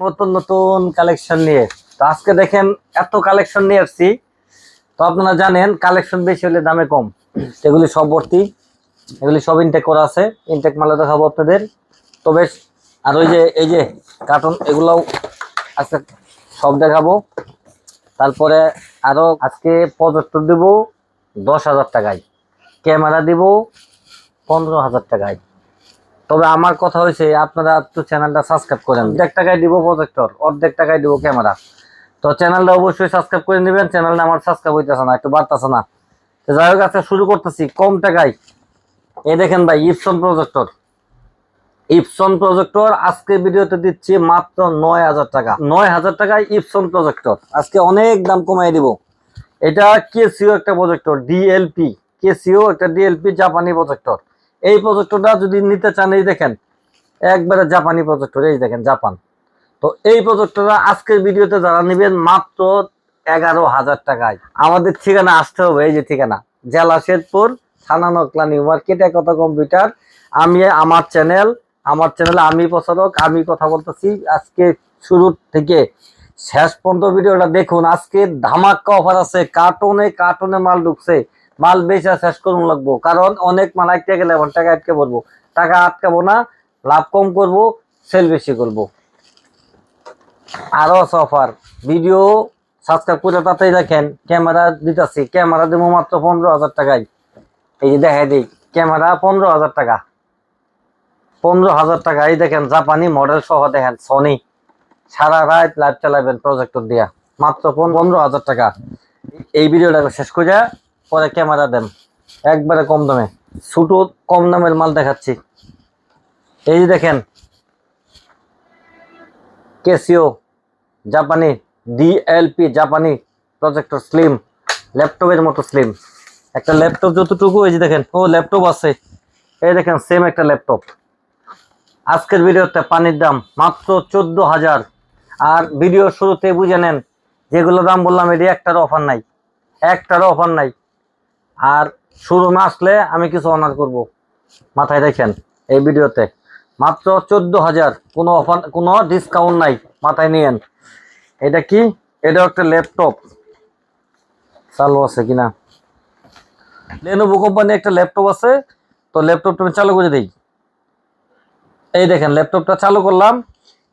নতুন নতুন কালেকশন নিয়ে। তো আজকে দেখেন এত কালেকশন নিয়ে আসছি। তো আপনারা জানেন কালেকশন বেশি হলে দামে কম। এগুলি সব ভর্তি। এগুলি সব ইনটেক করা আছে। ইনটেক মালে দেখাবো আপনাদের। তো বেশ, আর ওই যে, এই যে কার্টুন এগুলোও আজকে সব দেখাবো। তারপরে আরও আজকে প্রজেক্টর দিব, দশ হাজার টাকায়। ক্যামেরা দিব, পনেরো হাজার টাকায়। তবে আমার কথা হয়েছে আপনারা একটু চ্যানেলটা সাবস্ক্রাইব করেন। অর্ধেক টাকায় দিব প্রজেক্টর অর্ধেক টাকায় দিব ক্যামেরা তো চ্যানেলটা অবশ্যই সাবস্ক্রাইব করে নেবেন, চ্যানেলটা আমার সাবস্ক্রাইব হইতেছে না, একটু বাড়তেছে না। তো যাই হোক, আজকে শুরু করতেছি কম টাকায়। এ দেখেন ভাই ইপসন প্রজেক্টর ইপসন প্রজেক্টর আজকে ভিডিওতে দিচ্ছি মাত্র নয় হাজার টাকা। নয় হাজার টাকায় ইপসন প্রজেক্টর আজকে অনেক দাম কমাই দিব। এটা কেসিও একটা প্রজেক্টর ডিএলপি কেসিও একটা ডিএলপি জাপানি প্রজেক্টর এই প্রজেক্টরটা যদি নিতে চান, এই দেখেন, একবারে জাপানি প্রজেক্টর এই দেখেন, জাপান। তো এই প্রজেক্টরটা আজকের ভিডিওতে যারা নেবেন, মাত্র এগারো হাজার টাকায়। আমাদের ঠিকানা আসতে হবে, এই যে ঠিকানা। জেলা শেরপুর, থানা নকলা নিউ মার্কেট কথা কম্পিউটার। আমি, আমার চ্যানেল, আমার চ্যানেলে আমি প্রচারক, আমি কথা বলতেছি। আজকে শুরু থেকে শেষ পর্যন্ত ভিডিওটা দেখুন। আজকে ধামাক্কা অফার আছে কার্টনে কার্টনে মাল ঢুকছে। মাল বেচা শেষ করুন লাগবো। কারণ অনেক মাল আটকে গেলে আমার টাকা আটকে পড়ব। টাকা আটকাবো না, লাভ কম করব সেল বেশি করব। আরও আছে অফার ভিডিও সাবস্ক্রাইব করে তাতেই দেখেন ক্যামেরা দিতেছি। ক্যামেরা দেবো মাত্র পনেরো হাজার টাকায়। এই যে দেখাই দিই ক্যামেরা পনেরো হাজার টাকা। পনেরো হাজার টাকা। এই দেখেন, জাপানি মডেল সহ দেখেন সনি সারা রাত লাইভ চালাবেন প্রজেক্টর দিয়া। মাত্র পন- পনেরো হাজার টাকা। এই ভিডিওটা শেষ করে পরে ক্যামেরা দেন। একবারে কম দামে। ছোটো কম দামের মাল দেখাচ্ছি। এই যে দেখেন কেসিও জাপানি ডিএলপি জাপানি প্রজেক্টর স্লিম ল্যাপটপের মতো স্লিম একটা ল্যাপটপ যতটুকু, এই যে দেখেন, ও ল্যাপটপ আছে। এই দেখেন সেম একটা ল্যাপটপ। আজকের ভিডিওতে পানির দাম মাত্র চোদ্দ হাজার। আর ভিডিও শুরুতে বুঝে নেন, যেগুলো দাম বললাম, এটি একটারও অফার নাই। একটারও অফার নাই। আর শুরু না আসলে আমি কিছু অনার করব। মাথায় রাখেন এই ভিডিওতে। মাত্র চোদ্দ হাজার, কোনো অফার কোনো ডিসকাউন্ট নাই, মাথায় নিয়েন। এটা কি? এটা একটা ল্যাপটপ চালু আছে কিনা লেনোভো কোম্পানি একটা ল্যাপটপ আছে, তো ল্যাপটপটা আমি চালু করে দিই। এই দেখেন ল্যাপটপটা চালু করলাম।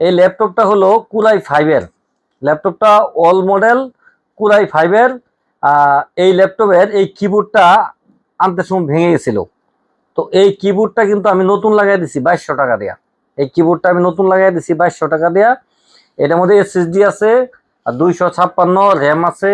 এই ল্যাপটপটা হলো কুরাই ফাইভের ল্যাপটপটা অল মডেল কুরাই ফাইভের এই ল্যাপটপের এই কিবোর্ডটা আনতে সময় ভেঙে গেছিল। তো এই কিবোর্ডটা কিন্তু আমি নতুন লাগাই দিছি বাইশশো টাকা দেয়া। এই কিবোর্ডটা আমি নতুন লাগাই দিছি বাইশশো টাকা দেয়া। এটার মধ্যে এস এসএসডি আছে দুইশো ছাপ্পান্ন র্যাম আছে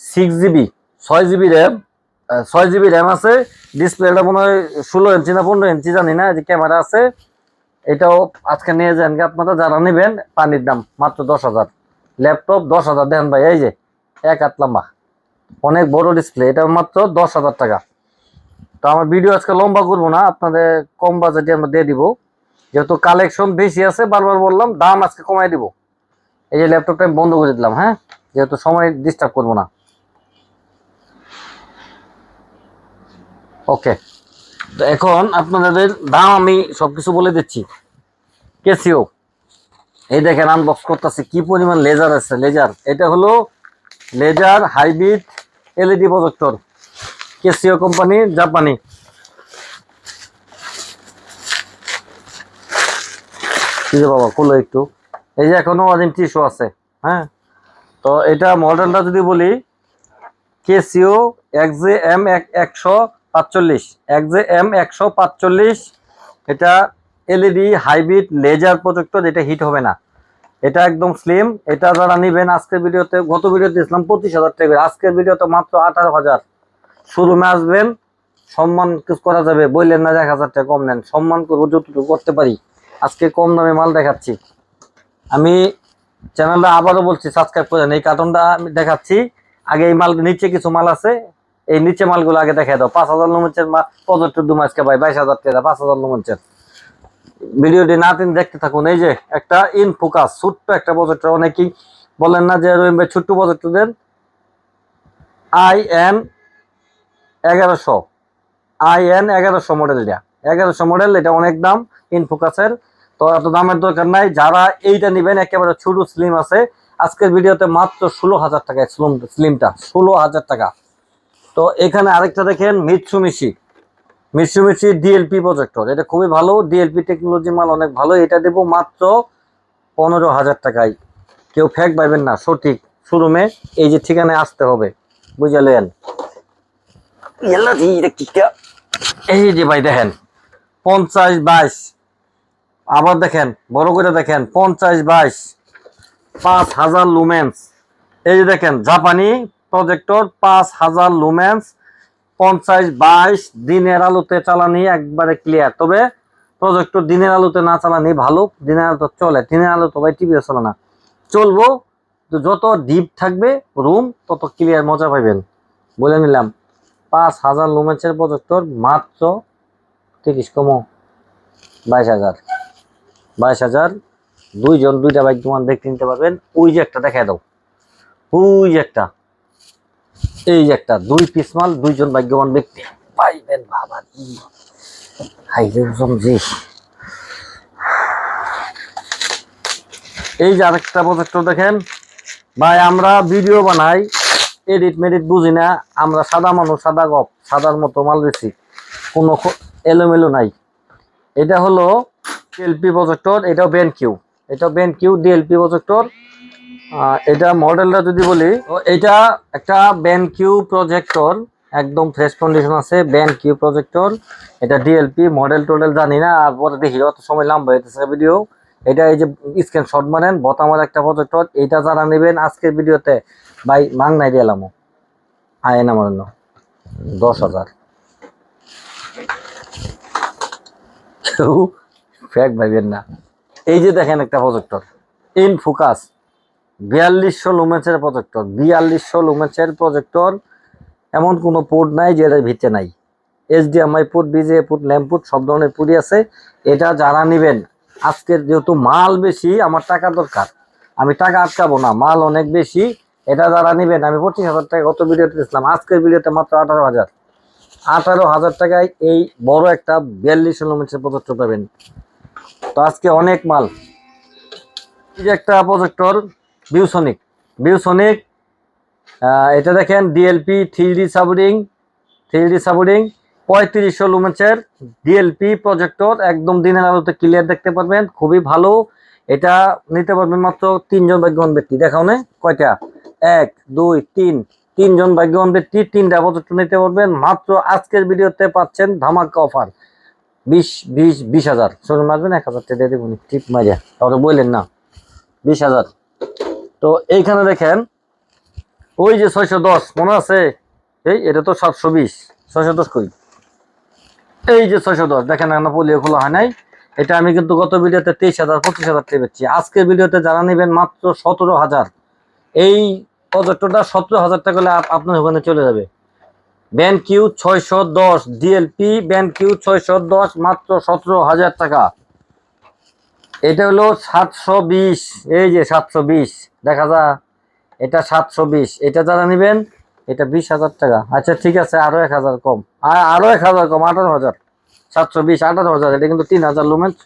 সিক্স জিবি ছয় জিবি র্যাম ছয় জিবি র্যাম আছে। ডিসপ্লেটা মনে হয় ষোলো ইঞ্চি না পনেরো ইঞ্চি জানি না যে ক্যামেরা আছে। এটাও আজকে নিয়ে যান আপনারা, যারা নেবেন পানির দাম মাত্র দশ হাজার। ল্যাপটপ দশ হাজার দেন ভাই, এই যে এক হাত লম্বা। অনেক বড় ডিসপ্লে এটা মাত্র দশ হাজার টাকা। তো আমার ভিডিও আজকে লম্বা করব না, আপনাদের কম বাজেটে আমরা দিয়ে দিব। যেহেতু কালেকশন বেশি আছে, বারবার বললাম, দাম আজকে কমাই দিব। এই যে ল্যাপটপটা আমি বন্ধ করে দিলাম হ্যাঁ? যেহেতু সময় ডিস্টার্ব করব না। ওকে তো এখন আপনাদের দাম আমি সবকিছু বলে দিচ্ছি। কেসিও এই দেখেন আনবক্স করতেছি, কি পরিমাণ লেজার আছে লেজার এটা হলো laser, hybrid, LED projector, Casio company, জাপানি। বাবা, খুলো একটু। এই যে এখনও অদিন টিস্যু আছে হ্যাঁ? তো এটা মডেলটা যদি বলি, কেসিও এক্সজে এম একশো পাঁচচল্লিশ। এক্সজে এম একশো পাঁচচল্লিশ, এটা এলইডি, হাইব্রিড, লেজার প্রজেক্টর, এটা হিট হবে না। এটা একদম স্লিম এটা যারা নেবেন, আজকের ভিডিওতে, গত ভিডিওতে ইসলাম পঁচিশ হাজার টাকা আজকের ভিডিওতে মাত্র আঠারো হাজার। শোরুমে আসবেন, সম্মান কিছু করা যাবে। বললেন না এক হাজার টাকা কম নেন। সম্মান করব, যতটুকু করতে পারি। আজকে কম দামে মাল দেখাচ্ছি। আমি চ্যানেলটা আবারও বলছি সাবস্ক্রাইব করেন এই কার্টনটা আমি দেখাচ্ছি। আগে এই মাল, নিচে কিছু মাল আছে। এই নিচে মালগুলো আগে দেখাই দাও। পাঁচ হাজার লুমেন্সের মাল পঁচাত্তর দু মাসকে ভাই, বাইশ হাজার টাকা, পাঁচ হাজার লুমেন্সের ভিডিওটি না তিনি দেখতে থাকুন। এই যে একটা ইন ফোকাস ছোট্ট একটা প্রজেক্টর অনেকেই বলেন না যে রহিম ভাই ছোট্ট প্রজেক্টর দেন। আই এন এগারোশো। আই এন এগারোশো মডেল এটা। এগারোশো মডেল এটা অনেক দাম ইন ফোকাসের তো এত দামের দরকার নাই। যারা এইটা নেবেন, একেবারে ছোট স্লিম আছে। আজকের ভিডিওতে মাত্র ষোলো হাজার স্লিম স্লিমটা ষোলো হাজার টাকা। তো এখানে আরেকটা দেখেন মিৎসুমিশি মিৎসুমিশি ডিএলপি প্রজেক্টর এটা খুবই ভালো ডিএলপি টেকনোলজি মাল অনেক ভালো। এটা দেবো মাত্র পনেরো হাজার টাকায়। কেউ ফ্যাক পাইবেন না সঠিক শোরুমে এই যে ঠিকানায় আসতে হবে। বুঝলেন? এই যে ভাই দেখেন পঞ্চাশ বাইশ। আবার দেখেন বড় করে দেখেন পঞ্চাশ বাইশ। পাঁচ হাজার লুমেন্স এই যে দেখেন জাপানি প্রজেক্টর পাঁচ হাজার লুমেন্স পঞ্চাশ, বাইশ দিনের আলোতে চালানি একবারে ক্লিয়ার তবে প্রজেক্টর দিনের আলোতে না চালানি ভালো, দিনের আলোতে চলে। দিনের আলো তো ভাই টিভিও চলে না। চলবো যত ডিপ থাকবে রুম তত ক্লিয়ার মজা পাইবেন। বলে নিলাম, পাঁচ হাজার লুমেন্সের প্রজেক্টর মাত্র তিরিশ কমো, বাইশ হাজার। বাইশ হাজার, দুইজন, দুইটা বাইক তোমার দেখতে নিতে পারবেন। ওই যে একটা দেখায় দাও। ওই যে একটা। এই একটা দুই পিস মাল, দুইজন ভাগ্যবান ব্যক্তি। পাইবেন বাবা জি। এই যে আরেকটা প্রজেক্টর দেখেন। ভাই, আমরা ভিডিও বানাই এডিট মেডিট বুঝি না। আমরা সাদা মানুষ, সাদা গপ, সাদার মতো মাল বেশি কোনো এলোমেলো নাই। এটা হলো এলপি প্রজেক্টর এটাও বেন কিউ এটা বেন কিউ ডিএলপি প্রজেক্টর এটা মডেলটা যদি বলি এটা একটা বেন কিউ প্রজেক্টর একদম ফ্রেশ কন্ডিশন আছে বেন কিউ প্রজেক্টর এটা ডিএলপি মডেল টোডেল জানি না, আর পরে দেখি, অত সময় লম্বা হইতেছে ভিডিও এটা এই যে স্ক্রিনশট মারেন, বতামার একটা প্রজেক্টর এটা যারা নেবেন আজকের ভিডিওতে, ভাই মাং নাই দিলাম না মারেন দশ হাজার। কেউ ফ্যাক ভাইবেন না। এই যে দেখেন একটা প্রজেক্টর ইন ফোকাস বিয়াল্লিশশো লুমেন্সের প্রজেক্টর বিয়াল্লিশশো লুমেন্সের প্রজেক্টর এমন কোনো পোর্ট নাই যেটার ভিতরে নাই। এইচডিএমআই পোর্ট বিজে পোর্ট ল্যাম্প পোর্ট সব ধরনের পুরি আছে। এটা যারা নেবেন, আজকের যেহেতু মাল বেশি, আমার টাকা দরকার। আমি টাকা আটকাবো না, মাল অনেক বেশি। এটা যারা নেবেন, আমি পঁচিশ হাজার টাকা, গত ভিডিওতে দিয়েছিলাম আজকের ভিডিওতে মাত্র আঠারো হাজার। আঠারো হাজার টাকায় এই বড় একটা বিয়াল্লিশ লুমেন্সের প্রজেক্টর পাবেন। তো আজকে অনেক মাল। একটা প্রজেক্টর বিউসনিক বিউসনিক এটা দেখেন ডিএলপি থ্রি ডি সাবুডিং থ্রি ডি সাবুডিং পঁয়ত্রিশশো লুমেন্সের ডিএলপি প্রজেক্টর একদম দিনের আলোতে ক্লিয়ার দেখতে পারবেন, খুবই ভালো। এটা নিতে পারবেন মাত্র তিনজন ভাগ্যবান ব্যক্তি। দেখাও না, কয়টা? এক, দুই, তিন, তিনজন ভাগ্যবান ব্যক্তি, তিনটা প্রজেক্টর নিতে পারবেন। মাত্র আজকের ভিডিওতে পাচ্ছেন ধামাকা অফার বিশ বিশ বিশ হাজার। শোরুম মারবেন এক হাজার টাকা দেবেন টিপ মারিয়া তাহলে বললেন না, বিশ হাজার। তো এইখানে দেখেন, ওই যে ছয়শো দশ, মনে আছে? এই, এটা তো সাতশো বিশ, ছয়শো দশ করি এই যে ছয়শো দশ, দেখেন এখনও পোলিও খোলা হয় নাই। এটা আমি কিন্তু গত ভিডিওতে তেইশ হাজার, পঁচিশ হাজার টাকা বেচছি। আজকের ভিডিওতে যারা নেবেন মাত্র সতেরো হাজার। এই প্রজেক্টরটা সতেরো হাজার টাকা হলে আপনার ওখানে চলে যাবে। ব্যান কিউ ছয়শো দশ, ডিএলপি ব্যান কিউ ছয়শো দশ, মাত্র সতেরো হাজার টাকা। এটা হলো সাতশো বিশ, এই যে সাতশো বিশ, দেখা যা, এটা সাতশো বিশ, এটা যারা নেবেন, এটা বিশ হাজার টাকা। আচ্ছা ঠিক আছে, আরও এক হাজার কম। আর আরও এক হাজার কম, আঠারো হাজার। সাতশো বিশ, আঠারো হাজার, এটা কিন্তু তিন হাজার লুমেন্স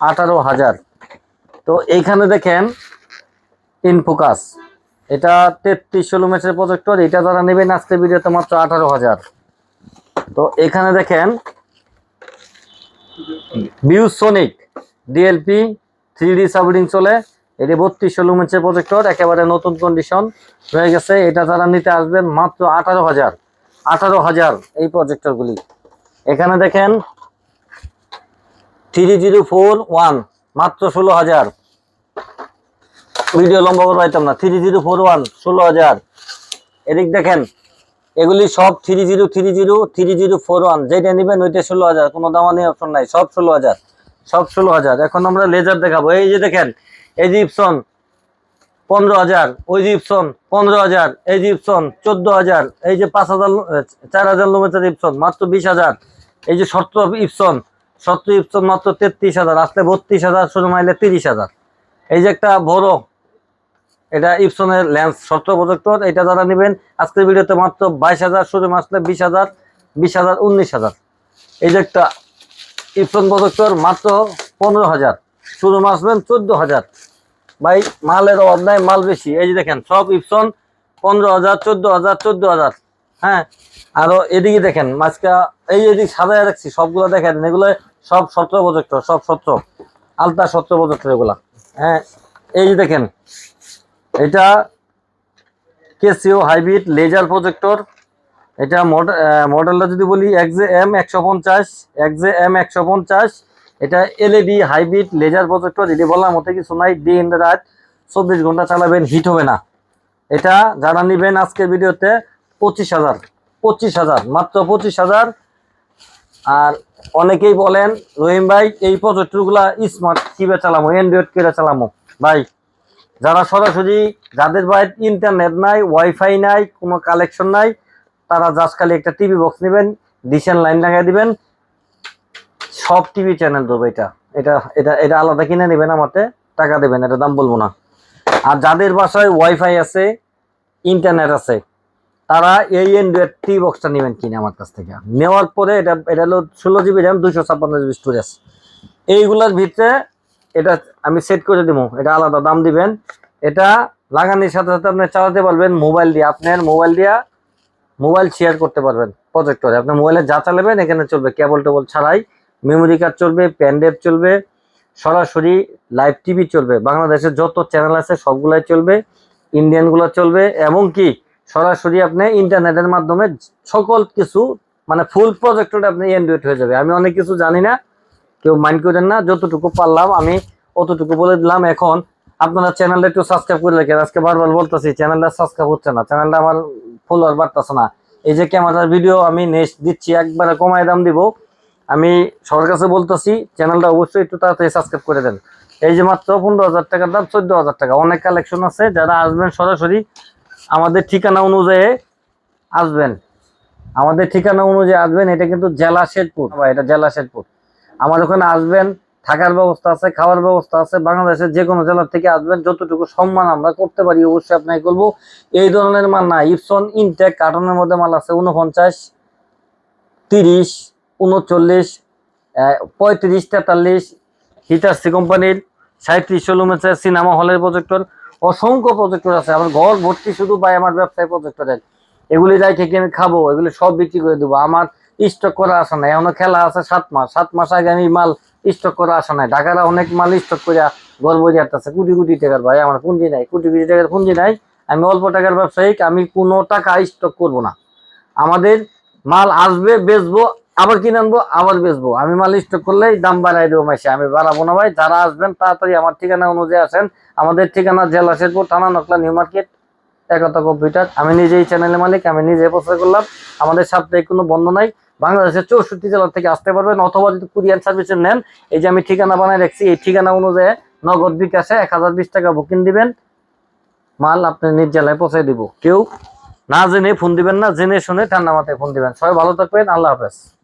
আঠারো হাজার। তো এইখানে দেখেন ইনফোকাস এটা তেত্রিশশো লুমেন্সের প্রজেক্টর এটা যারা নেবেন আজকে ভিডিওতে মাত্র আঠারো হাজার। তো এখানে দেখেন বিউসোনিক ডিএলপি থ্রি সাবরিং চলে। এটি বত্রিশশো লুমেন্সের প্রজেক্টর একেবারে নতুন কন্ডিশন হয়ে গেছে। এটা যারা নিতে আসবেন, মাত্র আঠারো হাজার। আঠারো হাজার এই প্রজেক্টরগুলি এখানে দেখেন থ্রি জিরো ফোর ওয়ান মাত্র ষোলো হাজার। ভিডিও লম্বা করে পাইতাম না। থ্রি জিরো ফোর ওয়ান ষোলো হাজার। এদিক দেখেন, এগুলি সব three zero three zero three zero four one যেটা নেবেন ওইটা ষোলো হাজার। কোনো দামানি অপশন নাই, সব ষোলো হাজার। সব ষোলো হাজার। এখন আমরা লেজার দেখাবো। এই যে দেখেন ইপসন পনেরো হাজার, ওই ইপসন পনেরো হাজার, এই ইপসন চোদ্দ হাজার, এই যে পাঁচ হাজার, চার হাজার লোমেটার ইপসন মাত্র বিশ হাজার। এই যে সত্তর ইপসন সত্তর ইপসন মাত্র তেত্রিশ হাজার, আসলে বত্রিশ হাজার শুরু মাইলে তিরিশ হাজার। এই যে একটা বড়, এটা ইপসনের লেন্স সত্তর প্রজেক্টর, এটা যারা নেবেন, আজকের ভিডিওতে মাত্র বাইশ হাজার শুরু আসলে বিশ হাজার বিশ হাজার, উনিশ হাজার। এই যে একটা ইপসন প্রজেক্টর মাত্র পনেরো হাজার। শুধু আসবেন চোদ্দ হাজার। ভাই, মালের নাই, মাল বেশি। এই যে দেখেন, সব ইপসন পনেরো হাজার, চোদ্দ হাজার চোদ্দ হাজার। হ্যাঁ? আরও এদিকে দেখেন মাছকা এই এদিক সাজায় রাখছি, সবগুলো দেখেন, এগুলো সব সতেরো প্রজেক্টর সব সতেরো। আলতা সতেরো প্রজেক্টর এগুলা। হ্যাঁ? এই যে দেখেন, এটা কেসিও হাইব্রিড লেজার প্রজেক্টর। এটা মডেলটা যদি বলি এক্সে এম একশো পঞ্চাশ এক্সে এম একশো পঞ্চাশ, এটা এলইডি হাইব্রিড লেজার প্রজেক্টর এটি বলার মতো কিছু নাই দিন রাত চব্বিশ ঘণ্টা চালাবেন হিট হবে না। এটা যারা নেবেন আজকের ভিডিওতে, পঁচিশ হাজার পঁচিশ হাজার, মাত্র পঁচিশ হাজার। আর অনেকেই বলেন, রহিম ভাই, এই প্রজেক্টরগুলা স্মার্ট কীভাবে চালামো? অ্যান্ড্রয়েড কীভাবে চালামো? ভাই, যারা সরাসরি, যাদের বাড়িতে ইন্টারনেট নাই ওয়াইফাই নাই, কোনো কালেকশন নাই তারা জাস্ট খালি একটা টিভি বক্স নেবেন ডিসেন লাইন লাগাই দিবেন। সব টিভি চ্যানেল দেবো এটা। এটা এটা এটা আলাদা কিনে নেবেন আমাতে টাকা দেবেন, এটা দাম বলব না। আর যাদের বাসায় ওয়াইফাই আছে ইন্টারনেট আছে, তারা এই অ্যান্ড্রয়েড টি বক্সটা নেবেন কিনে আমার কাছ থেকে। নেওয়ার পরে এটা এটা হলো ষোলো জিবি র্যাম দুশো ছাপ্পান্ন জিবি স্টোরেজ এইগুলোর ভিতরে এটা আমি সেট করে দেবো। এটা আলাদা দাম দিবেন। এটা লাগানোর সাথে সাথে আপনি চালাতে পারবেন। মোবাইল দিয়ে, আপনার মোবাইল দিয়া মোবাইল শেয়ার করতে পারবেন প্রজেক্টরে আপনার মোবাইলে যা চালাবেন এখানে চলবে কেবল টেবল ছাড়াই মেমোরি কার্ড চলবে প্যান ড্রাইভ চলবে, সরাসরি লাইভ টিভি চলবে। বাংলাদেশের যত চ্যানেল আছে, সবগুলাই চলবে ইন্ডিয়ানগুলো চলবে এবং কি সরাসরি আপনি ইন্টারনেটের মাধ্যমে সকল কিছু মানে ফুল প্রজেক্টরে আপনি অ্যান্ড্রয়েড হয়ে যাবে। আমি অনেক কিছু জানি না, কেউ মাইন্ড করেন না, যতটুকু পারলাম আমি অতটুকু বলে দিলাম। এখন আপনারা চ্যানেলটা একটু সাবস্ক্রাইব করে রাখেন। আজকে বারবার বলতেছি চ্যানেলটা সাবস্ক্রাইব হচ্ছে না। চ্যানেলটা আমার ফলোয়ার বাড়তেছে না। এই যে ক্যামেরার ভিডিও আমি নেক্সট দিচ্ছি, একবারে কমায় দাম দিব। আমি সবার কাছে বলতেছি চ্যানেলটা অবশ্যই একটু তাড়াতাড়ি সাবস্ক্রাইব করে দেন। এই যে মাত্র পনেরো হাজার টাকার দাম, চোদ্দ হাজার টাকা। অনেক কালেকশন আছে, যারা আসবেন সরাসরি, আমাদের ঠিকানা অনুযায়ী আসবেন। আমাদের ঠিকানা অনুযায়ী আসবেন, এটা কিন্তু জেলা শেরপুর। এটা জেলা শেরপুর। আমার ওখানে আসবেন থাকার ব্যবস্থা আছে, খাওয়ার ব্যবস্থা আছে, বাংলাদেশের যে কোনো জেলার থেকে আসবেন, যতটুকু সম্মান আমরা করতে পারি অবশ্যই আপনাকে করব এই ধরনের মাল না ইপসন ইনটেক কার্টনের মধ্যে মাল আছে উনপঞ্চাশ তিরিশ উনচল্লিশ পঁয়ত্রিশ, তেতাল্লিশ হিটাসি কোম্পানির সাঁত্রিশ ষোলোমেছে সিনেমা হলের প্রজেক্টর অসংখ্য প্রজেক্টর আছে। আমার ঘর ভর্তি শুধু পাই আমার ব্যবসায় প্রজেক্টরের এগুলি যাই থেকে আমি খাব, এগুলি সব বিক্রি করে দেবো। আমার স্টক করা আসা নাই, এখনও খেলা আছে সাত মাস। সাত মাস আগে আমি মাল স্টক করা আসা নাই। ঢাকারা অনেক মাল স্টক করে গর্ব যাচ্ছে কোটি কোটি টাকার ভাই, আমার পুঁজি নাই। কোটি কোটি টাকার পুঁজি নাই। আমি অল্প টাকার ব্যবসায়িক, আমি কোনো টাকা স্টক করব না। আমাদের মাল আসবে, বেচবো, আবার কিনে আনব, আবার বেচবো। আমি মাল স্টক করলেই দাম বাড়াই দেবো মাসে আমি বাড়াবো না ভাই। যারা আসবেন, তাড়াতাড়ি আমার ঠিকানা অনুযায়ী আসেন। আমাদের ঠিকানা জেলা শেরপুর থানা নকলা নিউ মার্কেট, একতা কম্পিউটার। আমি নিজেই চ্যানেলের মালিক, আমি নিজে প্রচার করলাম। আমাদের সাপ্তাহিক কোনো বন্ধ নাই। বাংলাদেশের চৌষট্টি জেলা থেকে আসতে পারবেন, অথবা যদি কুরিয়ার সার্ভিসে নেন, এই যে আমি ঠিকানা বানায় রাখছি, এই ঠিকানা অনুযায়ী নগদ বিকাশে এক হাজার বিশ টাকা বুকিং দিবেন। মাল আপনি নিজ জেলায় পৌঁছে দিব। কেউ না জেনে ফোন দিবেন না, জেনে শুনে ঠান্ডা মাথায় ফোন দিবেন। সবাই ভালো থাকবেন, আল্লাহ হাফেজ।